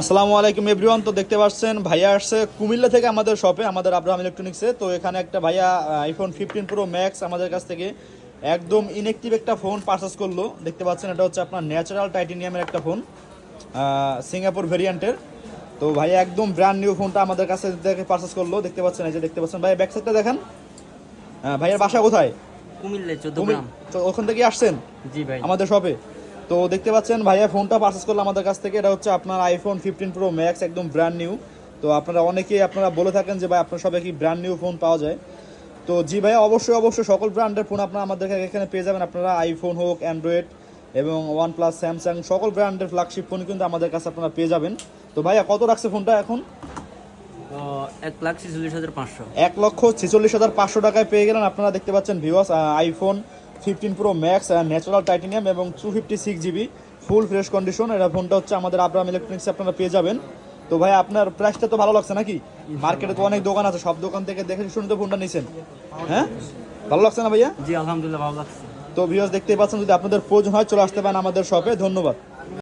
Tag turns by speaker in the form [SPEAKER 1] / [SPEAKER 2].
[SPEAKER 1] আসসালামু আলাইকুম এভরিওয়ান তো দেখতে পাচ্ছেন ভাইয়া আসছে কুমিল্লা থেকে আমাদের শপে আমাদের আব্রাহাম ইলেকট্রনিক্সে তো এখানে একটা ভাইয়া আইফোন ফিফটিন প্রো ম্যাক্স আমাদের কাছ থেকে একদম ইনএক্টিভ একটা ফোন পারচেস করল। দেখতে পাচ্ছেন এটা হচ্ছে আপনার ন্যাচারাল টাইটেনিয়ামের একটা ফোন সিঙ্গাপুর ভেরিয়েন্টের তো ভাইয়া একদম ব্র্যান্ড নিউ ফোনটা আমাদের কাছে থেকে পারচেস করল। দেখতে পাচ্ছেন এই যে দেখতে পাচ্ছেন ভাইয়া ব্যাক সাইডটা দেখেন। ভাইয়ার বাসা কোথায়?
[SPEAKER 2] কুমিল্লা চোদ্দ
[SPEAKER 1] তো ওখান থেকে আসছেন?
[SPEAKER 2] জি ভাই।
[SPEAKER 1] আমাদের শপে। তো দেখতে পাচ্ছেন ভাইয়া ফোনটা পারচেস করল আমাদের কাছ থেকে। এটা হচ্ছে আপনার আইফোন ফিফটিন প্রো ম্যাক্স একদম ব্র্যান্ড নিউ তো আপনারা অনেকেই আপনারা বলে থাকেন যে ভাই আপনার সবাই কি ব্র্যান্ড নিউ ফোন পাওয়া যায়। তো জি ভাইয়া অবশ্যই অবশ্যই সকল ব্র্যান্ডের ফোন আপনারা আমাদের এখানে পেয়ে যাবেন। আপনারা আইফোন হোক অ্যান্ড্রয়েড এবং ওয়ান প্লাস স্যামসাং সকল ব্র্যান্ডের ফ্ল্যাগশিপ ফোন কিন্তু আমাদের কাছে আপনারা পেয়ে যাবেন। তো ভাইয়া কত রাখছে ফোনটা এখন?
[SPEAKER 2] এক লাখ ছেচল্লিশ হাজার পাঁচশো।
[SPEAKER 1] এক লক্ষ ছেচল্লিশ হাজার পাঁচশো টাকায় পেয়ে গেলেন। আপনারা দেখতে পাচ্ছেন ভিওয়াস iPhone fifteen pro max natural titanium এবং two fifty six GB full fresh condition এটা ফোনটা হচ্ছে আমাদের আব্রাহাম ইলেকট্রনিক্স আপনারা পেয়ে যাবেন। তো ভাই আপনার প্রাইসটা তো ভালো লাগছে নাকি? মার্কেটে তো অনেক দোকান আছে সব দোকান থেকে দেখে শুনে তো ফোনটা নিয়েছেন হ্যাঁ? ভালো লাগছে না ভাইয়া?
[SPEAKER 2] জি আলহামদুলিল্লাহ ভালো লাগছে।
[SPEAKER 1] তো ভিওয়াস দেখতেই পাচ্ছেন যদি আপনাদের প্রয়োজন হয় চলে আসতে পারেন আমাদের শপে ধন্যবাদ।